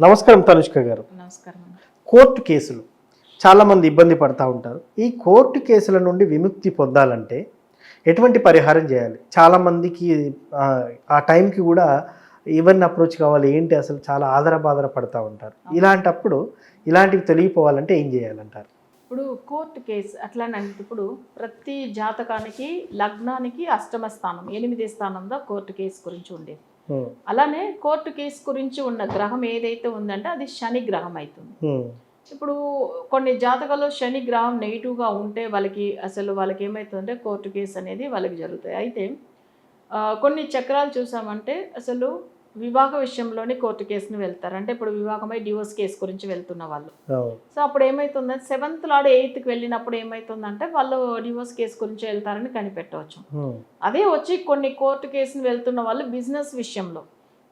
నమస్కారం తనుష్క గారు. నమస్కారం. కోర్టు కేసులు చాలామంది ఇబ్బంది పడతా ఉంటారు. ఈ కోర్టు కేసుల నుండి విముక్తి పొందాలంటే ఎటువంటి పరిహారం చేయాలి? చాలామందికి ఆ, ఆ టైంకి కూడా ఎవరిని అప్రోచ్ కావాలి? ఏంటి అసలు? చాలా ఆదర బాధర పడతా ఉంటారు. ఇలాంటప్పుడు ఇలాంటివి తెలియపోవాలంటే ఏం చేయాలంటారు? ఇప్పుడు కోర్టు కేసు అట్లానంటే ఇప్పుడు ప్రతి జాతకానికి లగ్నానికి అష్టమ స్థానం ఎనిమిది స్థానంలో కోర్టు కేసు గురించి ఉండేది. అలానే కోర్టు కేసు గురించి ఉన్న గ్రహం ఏదైతే ఉందంటే అది శని గ్రహం అవుతుంది ఇప్పుడు కొన్ని జాతకాల్లో శని గ్రహం నెగిటివ్గా ఉంటే వాళ్ళకి అసలు వాళ్ళకి ఏమవుతుందంటే కోర్టు కేసు అనేది వాళ్ళకి జరుగుతాయి. అయితే కొన్ని చక్రాలు చూసామంటే అసలు వివాహ విషయంలోనే కోర్టు కేసుని వెళ్తారు. అంటే ఇప్పుడు వివాహమై డివోర్స్ కేసు గురించి వెళ్తున్న వాళ్ళు. సో అప్పుడు ఏమవుతుందంటే సెవెంత్ లాడు ఎయిత్కి వెళ్ళినప్పుడు ఏమవుతుందంటే వాళ్ళు డివోర్స్ కేసు గురించి వెళ్తారని కనిపెట్టవచ్చు. అదే వచ్చి కొన్ని కోర్టు కేసుని వెళ్తున్న వాళ్ళు బిజినెస్ విషయంలో.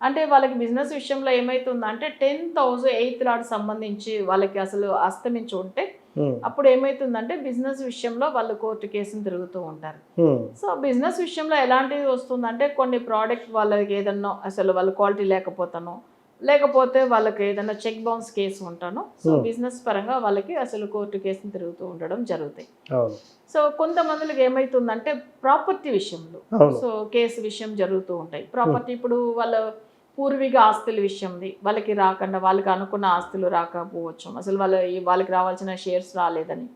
అంటే వాళ్ళకి బిజినెస్ విషయంలో ఏమవుతుందంటే టెన్త్ హౌస్ ఎయిత్ లాడ్ సంబంధించి వాళ్ళకి అసలు అస్తమించి ఉంటే అప్పుడు ఏమవుతుందంటే బిజినెస్ విషయంలో వాళ్ళు కోర్టు కేసుని తిరుగుతూ ఉంటారు. ఉమ్, సో బిజినెస్ విషయంలో ఎలాంటిది వస్తుందంటే కొన్ని ప్రోడక్ట్ వాళ్ళకి ఏదన్నా అసలు వాళ్ళ క్వాలిటీ లేకపోతాను లేకపోతే వాళ్ళకి ఏదైనా చెక్ బౌన్స్ కేసు ఉంటాను సో Hmm. బిజినెస్ పరంగా వాళ్ళకి అసలు కోర్టు కేసుని తిరుగుతూ ఉండడం జరుగుతాయి. సో కొంతమందికి ఏమవుతుందంటే ప్రాపర్టీ విషయంలో సో కేసు విషయం జరుగుతూ ఉంటాయి. ప్రాపర్టీ ఇప్పుడు వాళ్ళ పూర్వీక ఆస్తుల విషయంది. వాళ్ళకి రాకుండా వాళ్ళకి అనుకున్న ఆస్తులు రాకపోవచ్చు. అసలు వాళ్ళ వాళ్ళకి రావాల్సిన షేర్స్ రాలేదని.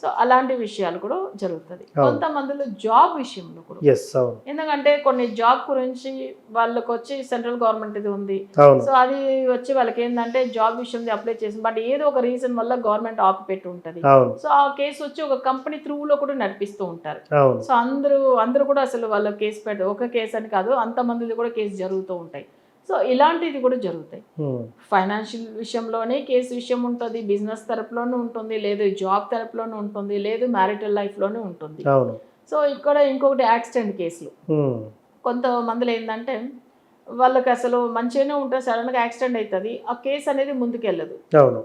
సో అలాంటి విషయాలు కూడా జరుగుతుంది. కొంతమందిలో జాబ్ విషయంలో కూడా. ఎందుకంటే కొన్ని జాబ్ గురించి వాళ్ళకి వచ్చి సెంట్రల్ గవర్నమెంట్ ఇది ఉంది. సో అది వచ్చి వాళ్ళకి ఏంటంటే జాబ్ విషయం అప్లై చేసి బట్ ఏదో ఒక రీజన్ వల్ల గవర్నమెంట్ ఆపి పెట్టి ఉంటుంది సో ఆ కేసు వచ్చి ఒక కంపెనీ త్రూలో కూడా నడిపిస్తూ ఉంటారు. సో అందరూ అందరూ కూడా అసలు వాళ్ళ కేసు పెట్ట ఒక కేసు అని కాదు అంతమందిది కూడా కేసు జరుగుతూ ఉంటాయి. సో ఇలాంటిది కూడా జరుగుతాయి. ఫైనాన్షియల్ విషయంలోనే కేసు విషయం ఉంటుంది బిజినెస్ తరపులోనే ఉంటుంది లేదు జాబ్ తరపులోనే ఉంటుంది లేదు మ్యారిటల్ లైఫ్లోనే ఉంటుంది. సో ఇక్కడ ఇంకొకటి యాక్సిడెంట్ కేసులు. ఉమ్, కొంతమందిలో ఏంటంటే వాళ్ళకి అసలు మంచిగానే ఉంటుంది సడన్గా యాక్సిడెంట్ అవుతుంది ఆ కేసు అనేది ముందుకెళ్ళదు.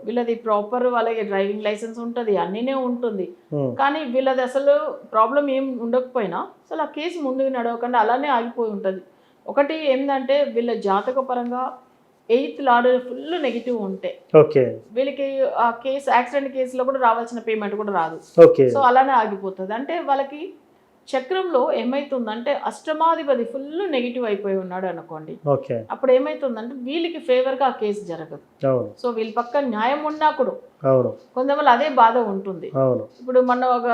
వీళ్ళది ప్రాపర్ వాళ్ళకి డ్రైవింగ్ లైసెన్స్ ఉంటుంది అన్నీనే ఉంటుంది. ఉమ్, కానీ వీళ్ళది అసలు ప్రాబ్లం ఏం ఉండకపోయినా అసలు ఆ కేసు ముందుకు నడవకుండా అలానే ఆగిపోయి ఉంటుంది. ఒకటి ఏంటంటే వీళ్ళ జాతక పరంగా ఎయిత్ లాడ్ ఫుల్ నెగిటివ్ ఉంటే. ఓకే. వీళ్ళకి ఆ కేసు యాక్సిడెంట్ కేసులో కూడా రావాల్సిన పేమెంట్ కూడా రాదు. సో అలానే ఆగిపోతుంది. అంటే వాళ్ళకి చక్రంలో ఏమవుతుందంటే అష్టమాధిపతి ఫుల్ నెగిటివ్ అయిపోయి ఉన్నాడు అనుకోండి. అప్పుడు ఏమవుతుందంటే వీళ్ళకి ఫేవర్గా ఆ కేసు జరగదు. సో వీళ్ళ పక్క న్యాయం ఉన్నా కూడా కొంతమంది అదే బాధ ఉంటుంది. ఇప్పుడు మొన్న ఒక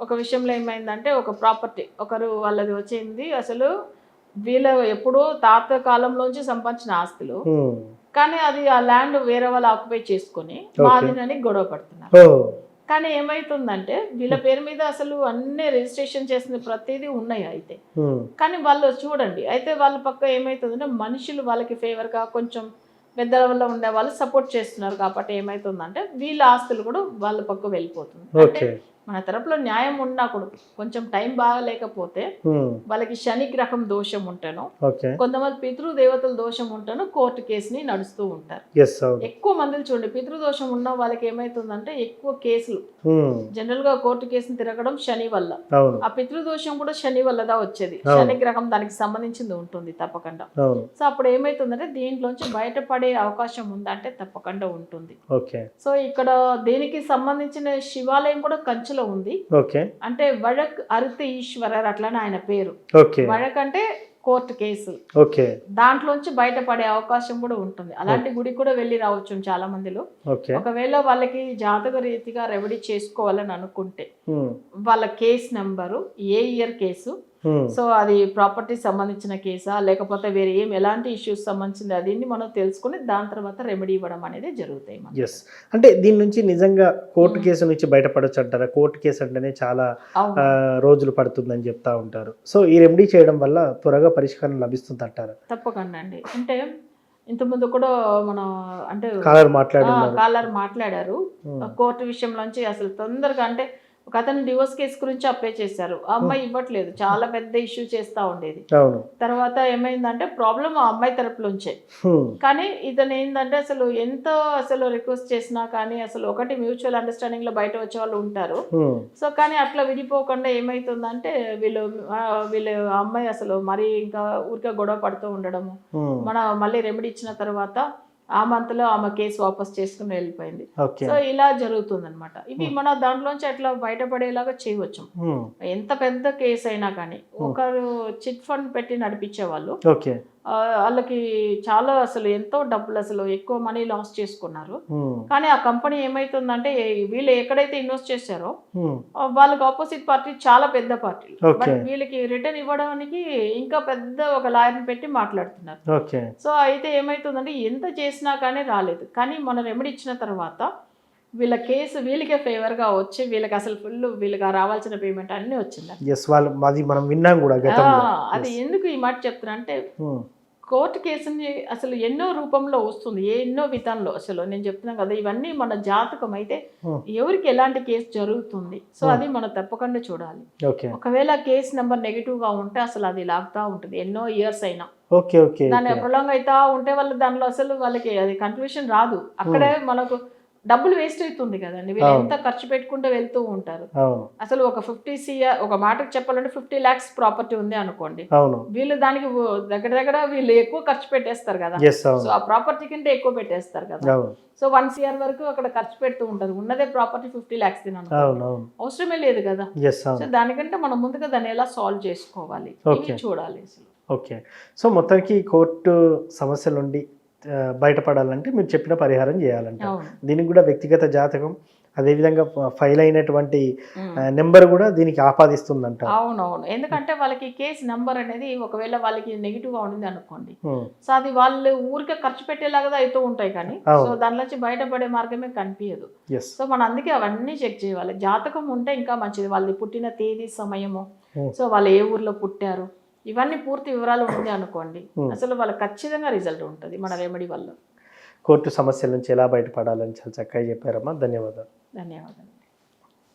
ఒక విషయంలో ఏమైందంటే ఒక ప్రాపర్టీ ఒకరు వాళ్ళది వచ్చింది. అసలు వీళ్ళ ఎప్పుడో తాత కాలంలోంచి సంపాదించిన ఆస్తులు. కానీ అది ఆ ల్యాండ్ వేరే వాళ్ళు ఆక్యుపై చేసుకొని. మాదినని గొడవ పడుతున్నారు. కానీ ఏమైతుందంటే వీళ్ళ పేరు మీద అసలు అన్ని రిజిస్ట్రేషన్ చేసిన ప్రతిదీ ఉన్నాయి అయితే. కానీ వాళ్ళు చూడండి అయితే వాళ్ళ పక్క ఏమవుతుందంటే మనుషులు వాళ్ళకి ఫేవర్గా కొంచెం పెద్ద వల్ల ఉండే వాళ్ళు సపోర్ట్ చేస్తున్నారు కాబట్టి ఏమవుతుందంటే వీళ్ళ ఆస్తులు కూడా వాళ్ళ పక్క వెళ్ళిపోతుంది. అంటే మన తరపులో న్యాయం ఉన్నా కూడా కొంచెం టైం బాగాలేకపోతే వాళ్ళకి శని గ్రహం దోషం ఉంటాను కొంతమంది పితృదేవతల దోషం ఉంటాను కోర్టు కేసుని నడుస్తూ ఉంటారు. ఎక్కువ మందిని చూడండి పితృదోషం ఉన్న వాళ్ళకి ఏమవుతుందంటే ఎక్కువ కేసులు. జనరల్గా కోర్టు కేసుని తిరగడం శని వల్ల. ఆ పితృదోషం కూడా శని వల్లదా వచ్చేది. శని గ్రహం దానికి సంబంధించింది ఉంటుంది తప్పకుండా. సో అప్పుడు ఏమైతుందంటే దీంట్లోంచి బయటపడే అవకాశం ఉందంటే తప్పకుండా ఉంటుంది. సో ఇక్కడ దీనికి సంబంధించిన శివాలయం కూడా కంచులో ఉంది. ఓకే. అంటే వడక్ అరుత ఈశ్వరర్ అట్లానే ఆయన పేరు. ఓకే. వడక్ అంటే కోర్టు కేసు. ఓకే. దాంట్లోంచి బయటపడే అవకాశం కూడా ఉంటుంది. అలాంటి గుడి కూడా వెళ్ళి రావచ్చు చాలా మందిలో. ఒకవేళ వాళ్ళకి జాతక రీతిగా రెమెడీ చేసుకోవాలని అనుకుంటే వాళ్ళ కేస్ నెంబరు ఏ ఇయర్ కేసు సో అది ప్రాపర్టీ సంబంధించిన కేసా లేకపోతే వేరే ఏం ఎలాంటి ఇష్యూస్ సంబంధించింది అది మనం తెలుసుకుని దాని తర్వాత రెమెడీ ఇవ్వడం అనేది జరుగుతాయి. ఎస్ అంటే దీని నుంచి నిజంగా కోర్టు ఉమ్. కేసు నుంచి బయటపడొచ్చు అంటారా? కోర్టు కేసు అంటేనే చాలా రోజులు పడుతుందని చెప్తా ఉంటారు. సో ఈ రెమెడీ చేయడం వల్ల త్వరగా పరిష్కారం లభిస్తుంది అంటారా? తప్పకుండా అండి. అంటే ఇంతకుముందు కూడా మనం అంటే కాలర్ మాట్లాడున్నారు కాలర్ మాట్లాడారు. ఉమ్, కోర్టు విషయంలోంచి అసలు తొందరగా అంటే ఒక అతను డివోర్స్ కేసు గురించి అప్లై చేశారు. ఆ అమ్మాయి ఇవ్వట్లేదు. చాలా పెద్ద ఇష్యూ చేస్తూ ఉండేది. తర్వాత ఏమైందంటే ప్రాబ్లం ఆ అమ్మాయి తరపులోంచే. ఉమ్, కానీ ఇతను ఏంటంటే అసలు ఎంత అసలు రిక్వెస్ట్ చేసినా కానీ అసలు ఒకటి మ్యూచువల్ అండర్స్టాండింగ్లో బయట వచ్చే వాళ్ళు ఉంటారు. ఉమ్, సో కానీ అట్లా విడిపోకుండా ఏమైతుందంటే వీళ్ళు వీళ్ళు అమ్మాయి అసలు మరీ ఇంకా ఊరికే గొడవ పడుతూ ఉండడము. మన మళ్ళీ రెమెడీ ఇచ్చిన తర్వాత ఆ మంత్లో ఆమె కేసు వాపస్ చేసుకుని వెళ్ళిపోయింది. సో ఇలా జరుగుతుంది అనమాట ఇవి మన దాంట్లోంచి అట్లా బయటపడేలాగా చేయవచ్చు. ఉమ్, ఎంత పెద్ద కేసు అయినా కానీ ఒకరు చిట్ ఫండ్ పెట్టి నడిపించే వాళ్ళు వాళ్ళకి చాలా అసలు ఎంతో డబ్బులు అసలు ఎక్కువ మనీ లాస్ చేసుకున్నారు. కానీ ఆ కంపెనీ ఏమైతుందంటే వీళ్ళు ఎక్కడైతే ఇన్వెస్ట్ చేశారో వాళ్ళకి ఆపోజిట్ పార్టీ చాలా పెద్ద పార్టీ. బట్ వీళ్ళకి రిటర్న్ ఇవ్వడానికి ఇంకా పెద్ద ఒక లాయర్ని పెట్టి మాట్లాడుతున్నారు. సో అయితే ఏమైతుందంటే ఎంత చేసినా కానీ రాలేదు. కానీ మన రెమెడీ ఇచ్చిన తర్వాత వీళ్ళ కేసు వీళ్ళకే ఫేవర్గా వచ్చి వీళ్ళకి అసలు ఫుల్ వీళ్ళకి రావాల్సిన పేమెంట్ అన్నీ వచ్చింది? ఎస్ వాళ్ళు అది మనం విన్నాం కూడా అది ఎందుకు ఈ మాట చెప్తున్నా అంటే ఉమ్, కోర్టు కేసుని అసలు ఎన్నో రూపంలో వస్తుంది ఎన్నో విధానంలో. అసలు నేను చెప్తున్నాను కదా ఇవన్నీ మన జాతకం అయితే Hmm. ఎవరికి ఎలాంటి కేసు జరుగుతుంది? సో అది మనం తప్పకుండా చూడాలి. ఒకవేళ కేసు నెంబర్ నెగిటివ్గా ఉంటే అసలు అది లాగుతా ఉంటుంది ఎన్నో ఇయర్స్ అయినా. దాన్ని ప్రొలాంగ్ అవుతా ఉంటే వాళ్ళు దానిలో అసలు వాళ్ళకి అది కన్క్లూషన్ రాదు. అక్కడే మనకు డబ్బులు వేస్ట్ అవుతుంది కదండి. వీళ్ళు. ఎంత ఖర్చు పెట్టుకుంటూ వెళ్తూ ఉంటారు. అసలు ఒక ఫిఫ్టీ సిఆర్ ఒక మాటకు చెప్పాలంటే ఫిఫ్టీ ల్యాక్స్ ప్రాపర్టీ ఉంది అనుకోండి. వీళ్ళు దానికి దగ్గర దగ్గర వీళ్ళు ఎక్కువ ఖర్చు పెట్టేస్తారు కదా. సో ఆ ప్రాపర్టీ కంటే ఎక్కువ పెట్టేస్తారు కదా. సో వన్ సిఆర్ వరకు అక్కడ ఖర్చు పెడుతూ ఉంటారు ఉన్నదే ప్రాపర్టీ ఫిఫ్టీ ల్యాక్స్ అవును అవసరమే లేదు కదా. సో దానికంటే మనం ముందుగా దాన్ని ఎలా సాల్వ్ చేసుకోవాలి? చూడాలి అసలు. ఓకే సో మొత్తానికి కోర్టు సమస్యల నుండి ఆ, బయటపడాలంటే మీరు చెప్పిన పరిహారం చేయాలంట. దీనికి కూడా వ్యక్తిగత జాతకం అదేవిధంగా ఫైల్ అయినటువంటి. నెంబర్ కూడా దీనికి ఆపాదిస్తుందంట. అవునవును. ఎందుకంటే వాళ్ళకి కేసు నంబర్ అనేది ఒకవేళ వాళ్ళకి నెగిటివ్గా ఉంది అనుకోండి సో అది వాళ్ళు ఊరికే ఖర్చు పెట్టేలాగా అవుతూ ఉంటాయి కానీ. సో దానిలో నుంచి బయటపడే మార్గమే కనిపించదు సో మనం అందుకే అవన్నీ చెక్ చేయాలి. జాతకం ఉంటే ఇంకా మంచిది. వాళ్ళది పుట్టిన తేదీ సమయము. సో వాళ్ళు ఏ ఊర్లో పుట్టారు? ఇవన్నీ పూర్తి వివరాలు ఉంది అనుకోండి. Hmm. అసలు వాళ్ళకి ఖచ్చితంగా రిజల్ట్ ఉంటుంది. మన రెమెడీ వల్ల. కోర్టు సమస్యల నుంచి ఎలా బయటపడాలని చాలా చక్కగా చెప్పారమ్మా. ధన్యవాదాలు. ధన్యవాదాలు.